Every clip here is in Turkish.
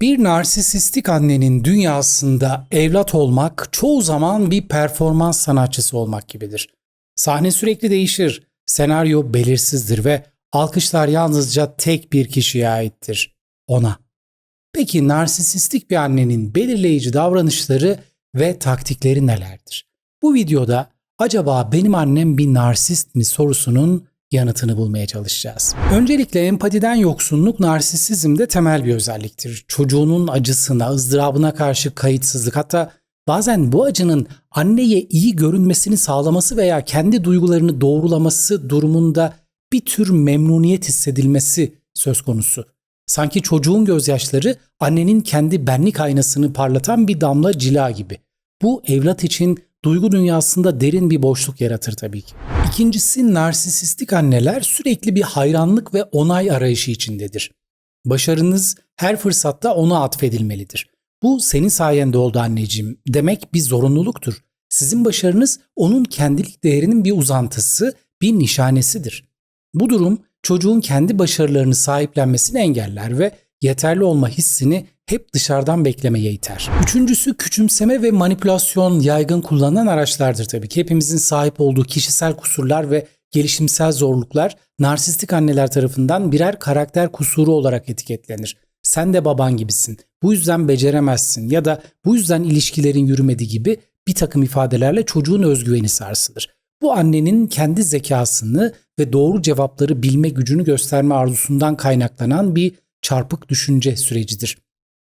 Bir narsisistik annenin dünyasında evlat olmak çoğu zaman bir performans sanatçısı olmak gibidir. Sahne sürekli değişir, senaryo belirsizdir ve alkışlar yalnızca tek bir kişiye aittir. Ona. Peki narsisistik bir annenin belirleyici davranışları ve taktikleri nelerdir? Bu videoda acaba benim annem bir narsist mi sorusunun yanıtını bulmaya çalışacağız. Öncelikle empatiden yoksunluk narsisizmde temel bir özelliktir. Çocuğunun acısına, ızdırabına karşı kayıtsızlık hatta bazen bu acının anneye iyi görünmesini sağlaması veya kendi duygularını doğrulaması durumunda bir tür memnuniyet hissedilmesi söz konusu. Sanki çocuğun gözyaşları annenin kendi benlik aynasını parlatan bir damla cila gibi. Bu evlat için duygu dünyasında derin bir boşluk yaratır tabii ki. İkincisi narsisistik anneler sürekli bir hayranlık ve onay arayışı içindedir. Başarınız her fırsatta ona atfedilmelidir. Bu senin sayende oldu anneciğim demek bir zorunluluktur. Sizin başarınız onun kendilik değerinin bir uzantısı, bir nişanesidir. Bu durum çocuğun kendi başarılarını sahiplenmesini engeller ve yeterli olma hissini hep dışarıdan beklemeye iter. Üçüncüsü küçümseme ve manipülasyon yaygın kullanılan araçlardır tabii ki. Hepimizin sahip olduğu kişisel kusurlar ve gelişimsel zorluklar narsistik anneler tarafından birer karakter kusuru olarak etiketlenir. Sen de baban gibisin. Bu yüzden beceremezsin ya da bu yüzden ilişkilerin yürümedi gibi bir takım ifadelerle çocuğun özgüveni sarsılır. Bu annenin kendi zekasını ve doğru cevapları bilme gücünü gösterme arzusundan kaynaklanan bir çarpık düşünce sürecidir.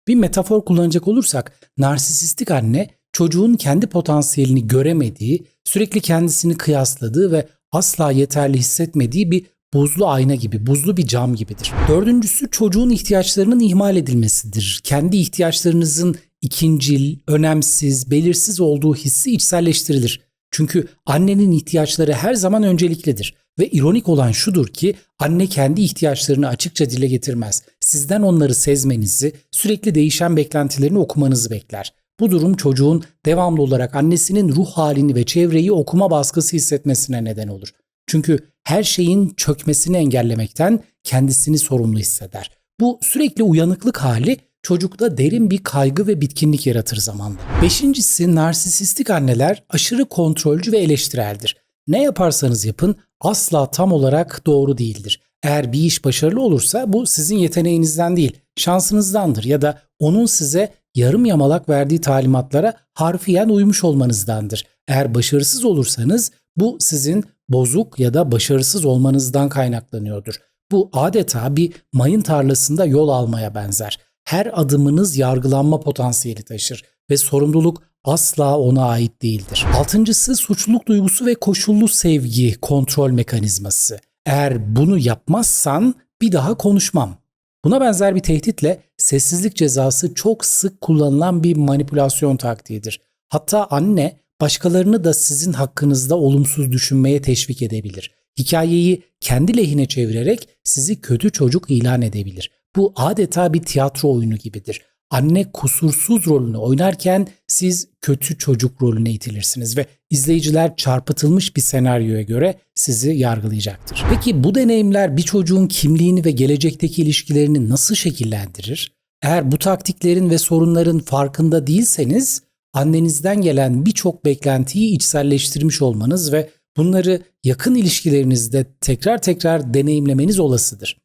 Bir metafor kullanacak olursak narsisistik anne çocuğun kendi potansiyelini göremediği, sürekli kendisini kıyasladığı ve asla yeterli hissetmediği bir buzlu ayna gibi, buzlu bir cam gibidir. Dördüncüsü çocuğun ihtiyaçlarının ihmal edilmesidir. Kendi ihtiyaçlarınızın ikincil, önemsiz, belirsiz olduğu hissi içselleştirilir. Çünkü annenin ihtiyaçları her zaman önceliklidir. Ve ironik olan şudur ki anne kendi ihtiyaçlarını açıkça dile getirmez. Sizden onları sezmenizi, sürekli değişen beklentilerini okumanızı bekler. Bu durum çocuğun devamlı olarak annesinin ruh halini ve çevreyi okuma baskısı hissetmesine neden olur. Çünkü her şeyin çökmesini engellemekten kendisini sorumlu hisseder. Bu sürekli uyanıklık hali çocukta derin bir kaygı ve bitkinlik yaratır zamanla. Beşincisi narsisistik anneler aşırı kontrolcü ve eleştireldir. Ne yaparsanız yapın asla tam olarak doğru değildir. Eğer bir iş başarılı olursa bu sizin yeteneğinizden değil, şansınızdandır ya da onun size yarım yamalak verdiği talimatlara harfiyen uymuş olmanızdandır. Eğer başarısız olursanız bu sizin bozuk ya da başarısız olmanızdan kaynaklanıyordur. Bu adeta bir mayın tarlasında yol almaya benzer. Her adımınız yargılanma potansiyeli taşır ve sorumluluk asla ona ait değildir. Altıncısı suçluluk duygusu ve koşullu sevgi kontrol mekanizması. Eğer bunu yapmazsan bir daha konuşmam. Buna benzer bir tehditle sessizlik cezası çok sık kullanılan bir manipülasyon taktiğidir. Hatta anne başkalarını da sizin hakkınızda olumsuz düşünmeye teşvik edebilir. Hikayeyi kendi lehine çevirerek sizi kötü çocuk ilan edebilir. Bu adeta bir tiyatro oyunu gibidir. Anne kusursuz rolünü oynarken siz kötü çocuk rolüne itilirsiniz ve izleyiciler çarpıtılmış bir senaryoya göre sizi yargılayacaktır. Peki bu deneyimler bir çocuğun kimliğini ve gelecekteki ilişkilerini nasıl şekillendirir? Eğer bu taktiklerin ve sorunların farkında değilseniz annenizden gelen birçok beklentiyi içselleştirmiş olmanız ve bunları yakın ilişkilerinizde tekrar tekrar deneyimlemeniz olasıdır.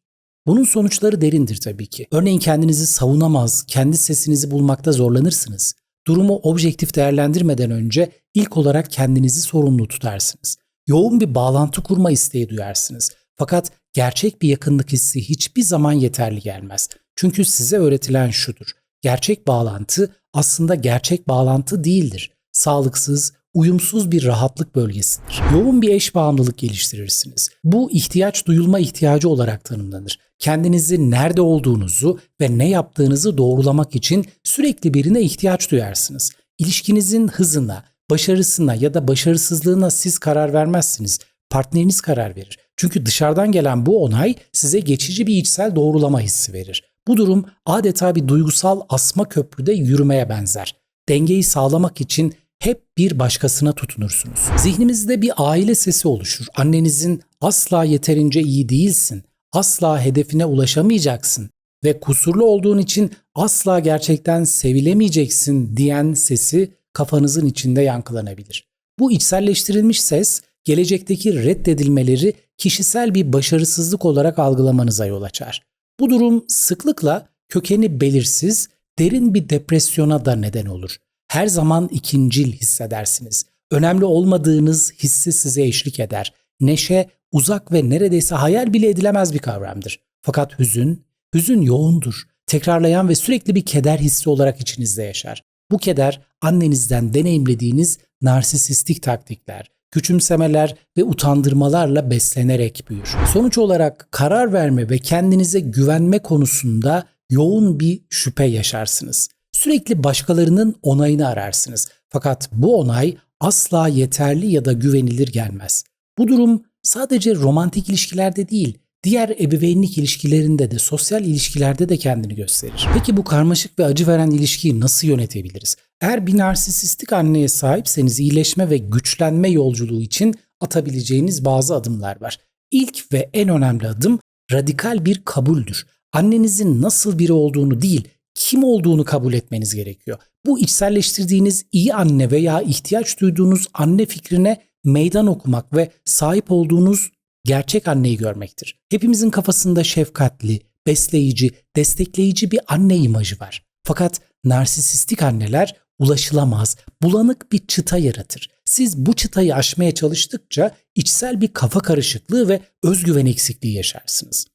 Bunun sonuçları derindir tabii ki. Örneğin kendinizi savunamaz, kendi sesinizi bulmakta zorlanırsınız. Durumu objektif değerlendirmeden önce ilk olarak kendinizi sorumlu tutarsınız. Yoğun bir bağlantı kurma isteği duyarsınız. Fakat gerçek bir yakınlık hissi hiçbir zaman yeterli gelmez. Çünkü size öğretilen şudur. Gerçek bağlantı aslında gerçek bağlantı değildir. Sağlıksız, uyumsuz bir rahatlık bölgesidir. Yoğun bir eş bağımlılık geliştirirsiniz. Bu ihtiyaç duyulma ihtiyacı olarak tanımlanır. Kendinizi nerede olduğunuzu ve ne yaptığınızı doğrulamak için sürekli birine ihtiyaç duyarsınız. İlişkinizin hızına, başarısına ya da başarısızlığına siz karar vermezsiniz. Partneriniz karar verir. Çünkü dışarıdan gelen bu onay size geçici bir içsel doğrulama hissi verir. Bu durum adeta bir duygusal asma köprüde yürümeye benzer. Dengeyi sağlamak için hep bir başkasına tutunursunuz. Zihnimizde bir aile sesi oluşur. Annenizin asla yeterince iyi değilsin, asla hedefine ulaşamayacaksın ve kusurlu olduğun için asla gerçekten sevilemeyeceksin diyen sesi kafanızın içinde yankılanabilir. Bu içselleştirilmiş ses gelecekteki reddedilmeleri kişisel bir başarısızlık olarak algılamanıza yol açar. Bu durum sıklıkla kökeni belirsiz, derin bir depresyona da neden olur. Her zaman ikincil hissedersiniz. Önemli olmadığınız hissi size eşlik eder. Neşe uzak ve neredeyse hayal bile edilemez bir kavramdır. Fakat hüzün, hüzün yoğundur. Tekrarlayan ve sürekli bir keder hissi olarak içinizde yaşar. Bu keder annenizden deneyimlediğiniz narsisistik taktikler, küçümsemeler ve utandırmalarla beslenerek büyür. Sonuç olarak karar verme ve kendinize güvenme konusunda yoğun bir şüphe yaşarsınız. Sürekli başkalarının onayını ararsınız. Fakat bu onay asla yeterli ya da güvenilir gelmez. Bu durum sadece romantik ilişkilerde değil, diğer ebeveynlik ilişkilerinde de, sosyal ilişkilerde de kendini gösterir. Peki bu karmaşık ve acı veren ilişkiyi nasıl yönetebiliriz? Eğer bir narsisistik anneye sahipseniz iyileşme ve güçlenme yolculuğu için atabileceğiniz bazı adımlar var. İlk ve en önemli adım radikal bir kabuldür. Annenizin nasıl biri olduğunu değil, kim olduğunu kabul etmeniz gerekiyor. Bu içselleştirdiğiniz iyi anne veya ihtiyaç duyduğunuz anne fikrine meydan okumak ve sahip olduğunuz gerçek anneyi görmektir. Hepimizin kafasında şefkatli, besleyici, destekleyici bir anne imajı var. Fakat narsisistik anneler ulaşılamaz, bulanık bir çıta yaratır. Siz bu çıtayı aşmaya çalıştıkça içsel bir kafa karışıklığı ve özgüven eksikliği yaşarsınız.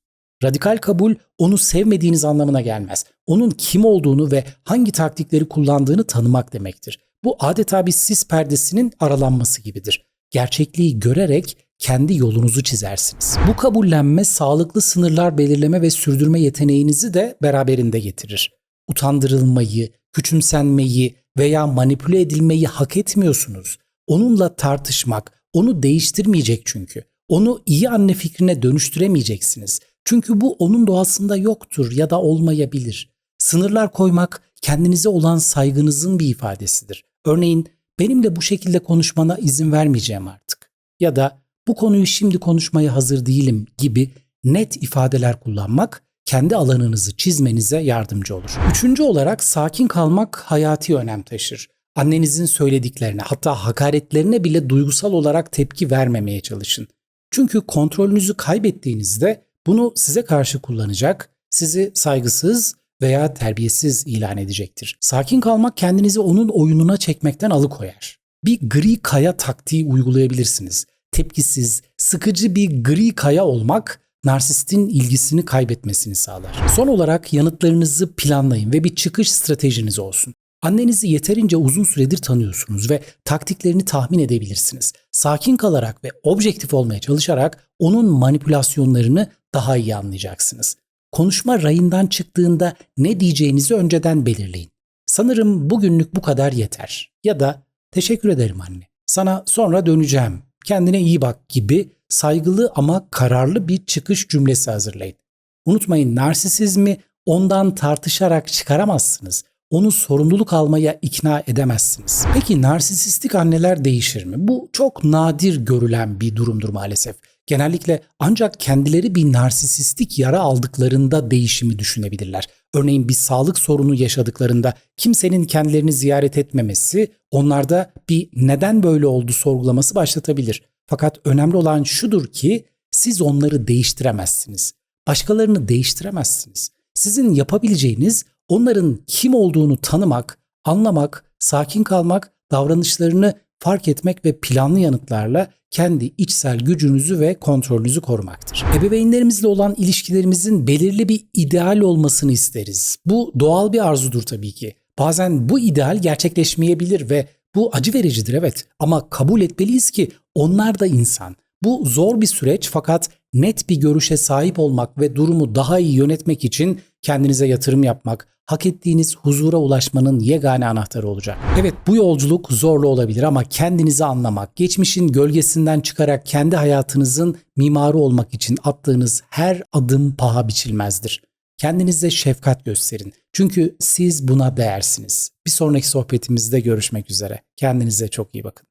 Radikal kabul onu sevmediğiniz anlamına gelmez. Onun kim olduğunu ve hangi taktikleri kullandığını tanımak demektir. Bu adeta bir sis perdesinin aralanması gibidir. Gerçekliği görerek kendi yolunuzu çizersiniz. Bu kabullenme sağlıklı sınırlar belirleme ve sürdürme yeteneğinizi de beraberinde getirir. Utandırılmayı, küçümsenmeyi veya manipüle edilmeyi hak etmiyorsunuz. Onunla tartışmak, onu değiştirmeyecek çünkü. Onu iyi anne fikrine dönüştüremeyeceksiniz. Çünkü bu onun doğasında yoktur ya da olmayabilir. Sınırlar koymak kendinize olan saygınızın bir ifadesidir. Örneğin benimle bu şekilde konuşmana izin vermeyeceğim artık. Ya da bu konuyu şimdi konuşmaya hazır değilim gibi net ifadeler kullanmak kendi alanınızı çizmenize yardımcı olur. Üçüncü olarak sakin kalmak hayati önem taşır. Annenizin söylediklerine hatta hakaretlerine bile duygusal olarak tepki vermemeye çalışın. Çünkü kontrolünüzü kaybettiğinizde bunu size karşı kullanacak, sizi saygısız veya terbiyesiz ilan edecektir. Sakin kalmak kendinizi onun oyununa çekmekten alıkoyar. Bir gri kaya taktiği uygulayabilirsiniz. Tepkisiz, sıkıcı bir gri kaya olmak narsistin ilgisini kaybetmesini sağlar. Son olarak yanıtlarınızı planlayın ve bir çıkış stratejiniz olsun. Annenizi yeterince uzun süredir tanıyorsunuz ve taktiklerini tahmin edebilirsiniz. Sakin kalarak ve objektif olmaya çalışarak onun manipülasyonlarını daha iyi anlayacaksınız. Konuşma rayından çıktığında ne diyeceğinizi önceden belirleyin. Sanırım bugünlük bu kadar yeter. Ya da teşekkür ederim anne. Sana sonra döneceğim. Kendine iyi bak gibi saygılı ama kararlı bir çıkış cümlesi hazırlayın. Unutmayın narsisizmi ondan tartışarak çıkaramazsınız. Onu sorumluluk almaya ikna edemezsiniz. Peki narsisistik anneler değişir mi? Bu çok nadir görülen bir durumdur maalesef. Genellikle ancak kendileri bir narsisistik yara aldıklarında değişimi düşünebilirler. Örneğin bir sağlık sorunu yaşadıklarında kimsenin kendilerini ziyaret etmemesi onlarda bir neden böyle oldu sorgulaması başlatabilir. Fakat önemli olan şudur ki siz onları değiştiremezsiniz. Başkalarını değiştiremezsiniz. Sizin yapabileceğiniz onların kim olduğunu tanımak, anlamak, sakin kalmak, davranışlarını fark etmek ve planlı yanıtlarla kendi içsel gücünüzü ve kontrolünüzü korumaktır. Ebeveynlerimizle olan ilişkilerimizin belirli bir ideal olmasını isteriz. Bu doğal bir arzudur tabii ki. Bazen bu ideal gerçekleşmeyebilir ve bu acı vericidir evet ama kabul etmeliyiz ki onlar da insan. Bu zor bir süreç fakat net bir görüşe sahip olmak ve durumu daha iyi yönetmek için kendinize yatırım yapmak, hak ettiğiniz huzura ulaşmanın yegane anahtarı olacak. Evet bu yolculuk zorlu olabilir ama kendinizi anlamak, geçmişin gölgesinden çıkarak kendi hayatınızın mimarı olmak için attığınız her adım paha biçilmezdir. Kendinize şefkat gösterin. Çünkü siz buna değersiniz. Bir sonraki sohbetimizde görüşmek üzere. Kendinize çok iyi bakın.